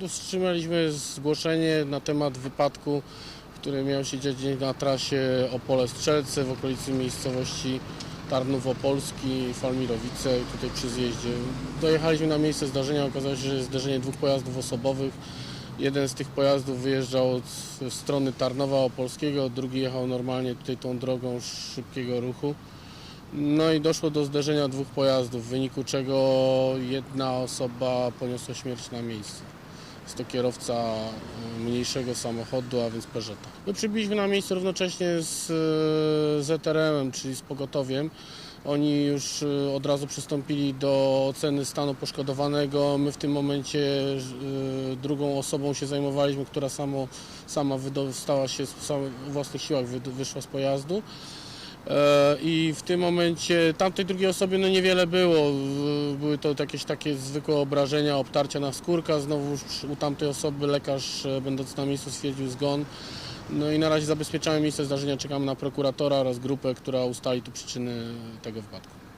Tu wstrzymaliśmy zgłoszenie na temat wypadku, który miał się dziać na trasie Opole-Strzelce w okolicy miejscowości Tarnów Opolski, Falmirowice, tutaj przy zjeździe. Dojechaliśmy na miejsce zdarzenia, okazało się, że jest zderzenie dwóch pojazdów osobowych. Jeden z tych pojazdów wyjeżdżał od strony Tarnowa Opolskiego, drugi jechał normalnie tutaj tą drogą szybkiego ruchu. No i doszło do zderzenia dwóch pojazdów, w wyniku czego jedna osoba poniosła śmierć na miejscu. Jest to kierowca y, mniejszego samochodu, a więc Peugeota. My przybyliśmy na miejsce równocześnie z y, ZRM-em, czyli z pogotowiem. Oni już y, od razu przystąpili do oceny stanu poszkodowanego. My w tym momencie y, drugą osobą się zajmowaliśmy, która samo, sama wydostała się w własnych siłach, wy- wyszła z pojazdu. E, I w tym momencie tamtej drugiej osobie no niewiele było. Były to jakieś takie zwykłe obrażenia, obtarcia na skórka. Znowu u tamtej osoby lekarz e, będący na miejscu stwierdził zgon. No i na razie zabezpieczamy miejsce zdarzenia, czekamy na prokuratora oraz grupę, która ustali tu przyczyny tego wypadku.